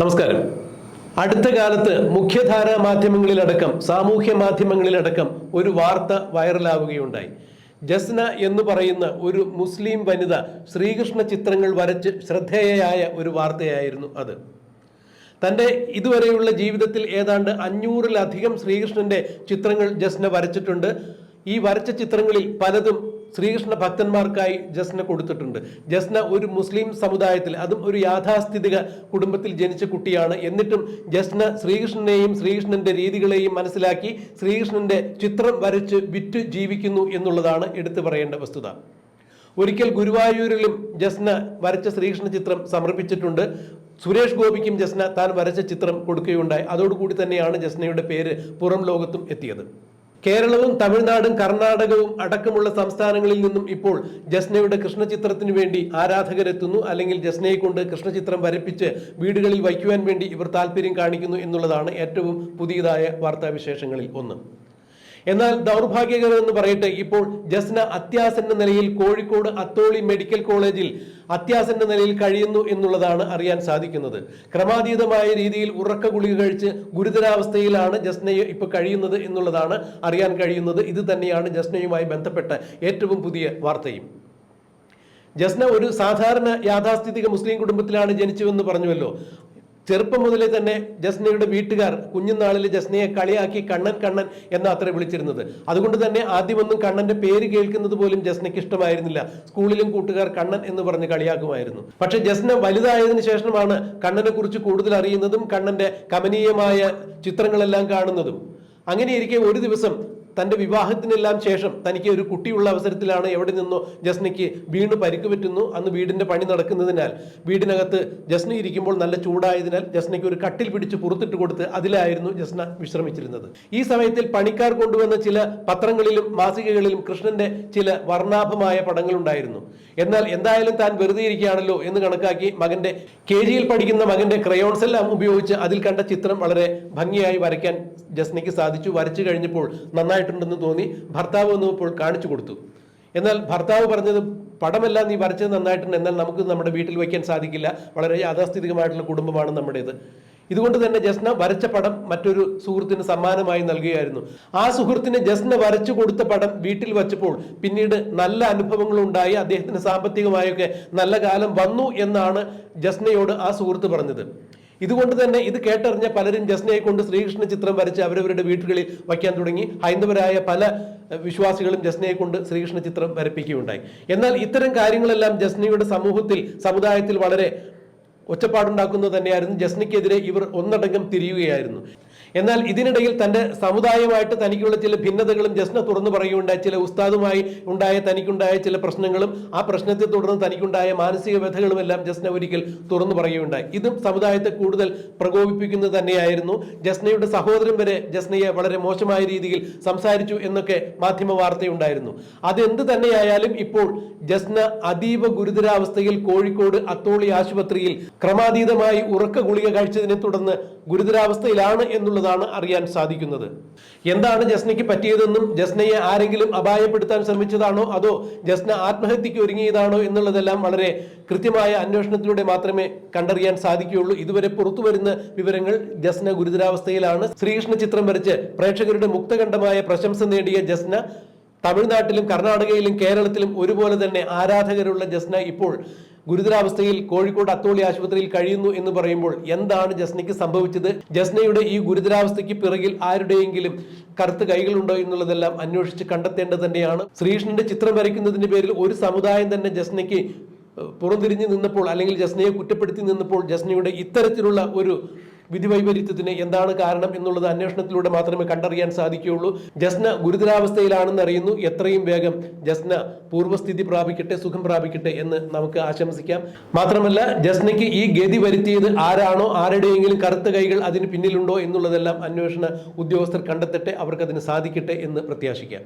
നമസ്കാരം. അടുത്ത കാലത്ത് മുഖ്യധാരാ മാധ്യമങ്ങളിലടക്കം സാമൂഹ്യ മാധ്യമങ്ങളിലടക്കം ഒരു വാർത്ത വൈറലാവുകയുണ്ടായി. ജസ്ന എന്ന് പറയുന്ന ഒരു മുസ്ലിം വനിത ശ്രീകൃഷ്ണ ചിത്രങ്ങൾ വരച്ച് ശ്രദ്ധേയയായ ഒരു വാർത്തയായിരുന്നു അത്. തന്റെ ഇതുവരെയുള്ള ജീവിതത്തിൽ ഏതാണ്ട് അഞ്ഞൂറിലധികം ശ്രീകൃഷ്ണന്റെ ചിത്രങ്ങൾ ജസ്ന വരച്ചിട്ടുണ്ട്. ഈ വരച്ച ചിത്രങ്ങളിൽ പലതും ശ്രീകൃഷ്ണ ഭക്തന്മാർക്കായി ജസ്ന കൊടുത്തിട്ടുണ്ട്. ജസ്ന ഒരു മുസ്ലിം സമുദായത്തിൽ അതും ഒരു യാഥാസ്ഥിതിക കുടുംബത്തിൽ ജനിച്ച കുട്ടിയാണ്. എന്നിട്ടും ജസ്ന ശ്രീകൃഷ്ണനെയും ശ്രീകൃഷ്ണന്റെ രീതികളെയും മനസ്സിലാക്കി ശ്രീകൃഷ്ണന്റെ ചിത്രം വരച്ച് വിറ്റ് ജീവിക്കുന്നു എന്നുള്ളതാണ് എടുത്തു പറയേണ്ട വസ്തുത. ഒരിക്കൽ ഗുരുവായൂരിലും ജസ്ന വരച്ച ശ്രീകൃഷ്ണ ചിത്രം സമർപ്പിച്ചിട്ടുണ്ട്. സുരേഷ് ഗോപിക്കും ജസ്ന താൻ വരച്ച ചിത്രം കൊടുക്കുകയുണ്ടായി. അതോടുകൂടി തന്നെയാണ് ജസ്നയുടെ പേര് പുറം ലോകത്തും എത്തിയത്. കേരളവും തമിഴ്നാടും കർണാടകവും അടക്കമുള്ള സംസ്ഥാനങ്ങളിൽ നിന്നും ഇപ്പോൾ ജസ്നയുടെ കൃഷ്ണചിത്രത്തിന് വേണ്ടി ആരാധകരെത്തുന്നു. അല്ലെങ്കിൽ ജസ്നയെ കൊണ്ട് കൃഷ്ണചിത്രം വരപ്പിച്ച് വീടുകളിൽ വയ്ക്കുവാൻ വേണ്ടി ഇവർ താല്പര്യം കാണിക്കുന്നു എന്നുള്ളതാണ് ഏറ്റവും പുതിയതായ വാർത്താവിശേഷങ്ങളിൽ ഒന്ന്. എന്നാൽ ദൗർഭാഗ്യകരമെന്ന് പറയട്ടെ ഇപ്പോൾ ജസ്ന അത്യാസന്ന നിലയിൽ കോഴിക്കോട് അത്തോളി മെഡിക്കൽ കോളേജിൽ അത്യാസന്ന നിലയിൽ കഴിയുന്നു എന്നുള്ളതാണ് അറിയാൻ സാധിക്കുന്നത്. ക്രമാതീതമായ രീതിയിൽ ഉറക്ക ഗുളിക കഴിച്ച് ഗുരുതരാവസ്ഥയിലാണ് ജസ്നയെ ഇപ്പോൾ കഴിയുന്നത് എന്നുള്ളതാണ് അറിയാൻ കഴിയുന്നത്. ഇത് തന്നെയാണ് ജസ്നയുമായി ബന്ധപ്പെട്ട ഏറ്റവും പുതിയ വാർത്തയും. ജസ്ന ഒരു സാധാരണ യാഥാസ്ഥിതിക മുസ്ലിം കുടുംബത്തിലാണ് ജനിച്ചുവെന്ന് പറഞ്ഞുവല്ലോ. ചെറുപ്പം മുതലേ തന്നെ ജസ്നയുടെ വീട്ടുകാർ കുഞ്ഞുനാളിൽ ജസ്നയെ കളിയാക്കി കണ്ണൻ കണ്ണൻ എന്ന അത്ര വിളിച്ചിരുന്നത്. അതുകൊണ്ട് തന്നെ ആദ്യമൊന്നും കണ്ണന്റെ പേര് കേൾക്കുന്നത് പോലും ജസ്നയ്ക്ക് ഇഷ്ടമായിരുന്നില്ല. സ്കൂളിലും കൂട്ടുകാർ കണ്ണൻ എന്ന് പറഞ്ഞ് കളിയാക്കുമായിരുന്നു. പക്ഷെ ജസ്ന വലുതായതിനു ശേഷമാണ് കണ്ണനെ കുറിച്ച് കൂടുതൽ അറിയുന്നതും കണ്ണന്റെ കമനീയമായ ചിത്രങ്ങളെല്ലാം കാണുന്നതും. അങ്ങനെയിരിക്കെ ഒരു ദിവസം തന്റെ വിവാഹത്തിനെല്ലാം ശേഷം തനിക്ക് ഒരു കുട്ടിയുള്ള അവസരത്തിലാണ് എവിടെ നിന്നോ ജസ്നയ്ക്ക് വീണ് പരിക്ക് പറ്റുന്നു. അന്ന് വീടിന്റെ പണി നടക്കുന്നതിനാൽ വീടിനകത്ത് ജസ്ന ഇരിക്കുമ്പോൾ നല്ല ചൂടായതിനാൽ ജസ്നയ്ക്ക് ഒരു കട്ടിൽ പിടിച്ച് പുറത്തിട്ട് കൊടുത്ത് അതിലായിരുന്നു ജസ്ന വിശ്രമിച്ചിരുന്നത്. ഈ സമയത്തിൽ പണിക്കാർ കൊണ്ടുവന്ന ചില പത്രങ്ങളിലും മാസികകളിലും കൃഷ്ണന്റെ ചില വർണാഭമായ പടങ്ങളുണ്ടായിരുന്നു. എന്നാൽ എന്തായാലും താൻ വെറുതെ ഇരിക്കുകയാണല്ലോ എന്ന് കണക്കാക്കി മകന്റെ കെ ജിയിൽ പഠിക്കുന്ന മകന്റെ ക്രയോൺസ് എല്ലാം ഉപയോഗിച്ച് അതിൽ കണ്ട ചിത്രം വളരെ ഭംഗിയായി വരയ്ക്കാൻ ജസ്നയ്ക്ക് സാധിച്ചു. വരച്ചു കഴിഞ്ഞപ്പോൾ നന്നായിട്ടുണ്ടെന്ന് തോന്നി. ഭർത്താവ് വന്നപ്പോൾ കാണിച്ചു കൊടുത്തു. എന്നാൽ ഭർത്താവ് പറഞ്ഞത് പടമെല്ലാം നീ വരച്ചത് നന്നായിട്ടുണ്ട്. എന്നാൽ നമുക്ക് നമ്മുടെ വീട്ടിൽ വയ്ക്കാൻ സാധിക്കില്ല. വളരെ യാഥാസ്ഥിതികമായിട്ടുള്ള കുടുംബമാണ് നമ്മുടേത്. ഇതുകൊണ്ട് തന്നെ ജസ്ന വരച്ച പടം മറ്റൊരു സുഹൃത്തിന് സമ്മാനമായി നൽകുകയായിരുന്നു. ആ സുഹൃത്തിന് ജസ്ന വരച്ചു കൊടുത്ത പടം വീട്ടിൽ വച്ചപ്പോൾ പിന്നീട് നല്ല അനുഭവങ്ങൾ ഉണ്ടായി. അദ്ദേഹത്തിന് സാമ്പത്തികമായൊക്കെ നല്ല കാലം വന്നു എന്നാണ് ജസ്നയോട് ആ സുഹൃത്ത് പറഞ്ഞത്. ഇതുകൊണ്ട് തന്നെ ഇത് കേട്ടറിഞ്ഞ പലരും ജസ്നയെ കൊണ്ട് ശ്രീകൃഷ്ണ ചിത്രം വരച്ച് അവരവരുടെ വീടുകളിൽ വയ്ക്കാൻ തുടങ്ങി. ഹൈന്ദവരായ പല വിശ്വാസികളും ജസ്നയെ കൊണ്ട് ശ്രീകൃഷ്ണ ചിത്രം വരപ്പിക്കുകയുണ്ടായി. എന്നാൽ ഇത്തരം കാര്യങ്ങളെല്ലാം ജസ്നയുടെ സമൂഹത്തിൽ സമുദായത്തിൽ വളരെ ഒച്ചപ്പാടുണ്ടാക്കുന്നത് തന്നെയായിരുന്നു ജസ്നയ്ക്കെതിരെ ഇവർ ഒന്നടങ്കം തിരിയുകയായിരുന്നു. എന്നാൽ ഇതിനിടയിൽ തന്റെ സമുദായമായിട്ട് തനിക്കുള്ള ചില ഭിന്നതകളും ജസ്ന തുറന്നു പറയുകയുണ്ടായി. ചില ഉസ്താദുമായി ഉണ്ടായ തനിക്കുണ്ടായ ചില പ്രശ്നങ്ങളും ആ പ്രശ്നത്തെ തുടർന്ന് തനിക്കുണ്ടായ മാനസിക വ്യഥകളും എല്ലാം ജസ്ന ഒരിക്കൽ തുറന്നു പറയുകയുണ്ടായി. ഇതും സമുദായത്തെ കൂടുതൽ പ്രകോപിപ്പിക്കുന്നത് തന്നെയായിരുന്നു. ജസ്നയുടെ സഹോദരൻ വരെ ജസ്നയെ വളരെ മോശമായ രീതിയിൽ സംസാരിച്ചു എന്നൊക്കെ മാധ്യമ വാർത്തയുണ്ടായിരുന്നു. അതെന്ത് തന്നെയായാലും ഇപ്പോൾ ജസ്ന അതീവ ഗുരുതരാവസ്ഥയിൽ കോഴിക്കോട് അത്തോളി ആശുപത്രിയിൽ ക്രമാതീതമായി ഉറക്ക ഗുളിക കഴിച്ചതിനെ തുടർന്ന് ഗുരുതരാവസ്ഥയിലാണ് എന്നുള്ളതാണ് അറിയാൻ സാധിക്കുന്നത്. എന്താണ് ജസ്നയ്ക്ക് പറ്റിയതെന്നും ജസ്നയെ ആരെങ്കിലും അപായപ്പെടുത്താൻ ശ്രമിച്ചതാണോ അതോ ജസ്ന ആത്മഹത്യക്ക് ഒരുങ്ങിയതാണോ എന്നുള്ളതെല്ലാം വളരെ കൃത്യമായ അന്വേഷണത്തിലൂടെ മാത്രമേ കണ്ടറിയാൻ സാധിക്കുകയുള്ളൂ. ഇതുവരെ പുറത്തു വരുന്ന വിവരങ്ങൾ ജസ്ന ഗുരുതരാവസ്ഥയിലാണ്. ശ്രീകൃഷ്ണ ചിത്രം വരച്ച് പ്രേക്ഷകരുടെ മുക്തകണ്ഠമായ പ്രശംസ നേടിയ ജസ്ന തമിഴ്നാട്ടിലും കർണാടകയിലും കേരളത്തിലും ഒരുപോലെ തന്നെ ആരാധകരുള്ള ജസ്ന ഇപ്പോൾ ഗുരുതരാവസ്ഥയിൽ കോഴിക്കോട് അത്തോളി ആശുപത്രിയിൽ കഴിയുന്നു എന്ന് പറയുമ്പോൾ എന്താണ് ജസ്നയ്ക്ക് സംഭവിച്ചത്? ജസ്നയുടെ ഈ ഗുരുതരാവസ്ഥയ്ക്ക് പിറകിൽ ആരുടെയെങ്കിലും കറുത്ത കൈകളുണ്ടോ എന്നുള്ളതെല്ലാം അന്വേഷിച്ച് കണ്ടെത്തേണ്ടത് തന്നെയാണ്. ശ്രീകൃഷ്ണന്റെ ചിത്രം വരയ്ക്കുന്നതിന്റെ പേരിൽ ഒരു സമുദായം തന്നെ ജസ്നയ്ക്ക് പുറംതിരിഞ്ഞ് നിന്നപ്പോൾ അല്ലെങ്കിൽ ജസ്നയെ കുറ്റപ്പെടുത്തി നിന്നപ്പോൾ ജസ്നയുടെ ഇത്തരത്തിലുള്ള ഒരു വിധിവൈപരീത്യത്തിന് എന്താണ് കാരണം എന്നുള്ളത് അന്വേഷണത്തിലൂടെ മാത്രമേ കണ്ടറിയാൻ സാധിക്കുകയുള്ളൂ. ജസ്ന ഗുരുതരാവസ്ഥയിലാണെന്ന് അറിയുന്നു. എത്രയും വേഗം ജസ്ന പൂർവസ്ഥിതി പ്രാപിക്കട്ടെ സുഖം പ്രാപിക്കട്ടെ എന്ന് നമുക്ക് ആശംസിക്കാം. മാത്രമല്ല ജസ്നയ്ക്ക് ഈ ഗതി വരുത്തിയത് ആരാണോ ആരുടെയെങ്കിലും കറുത്ത കൈകൾ അതിന് പിന്നിലുണ്ടോ എന്നുള്ളതെല്ലാം അന്വേഷണ ഉദ്യോഗസ്ഥർ കണ്ടെത്തട്ടെ അവർക്ക് അതിന് സാധിക്കട്ടെ എന്ന് പ്രത്യാശിക്കാം.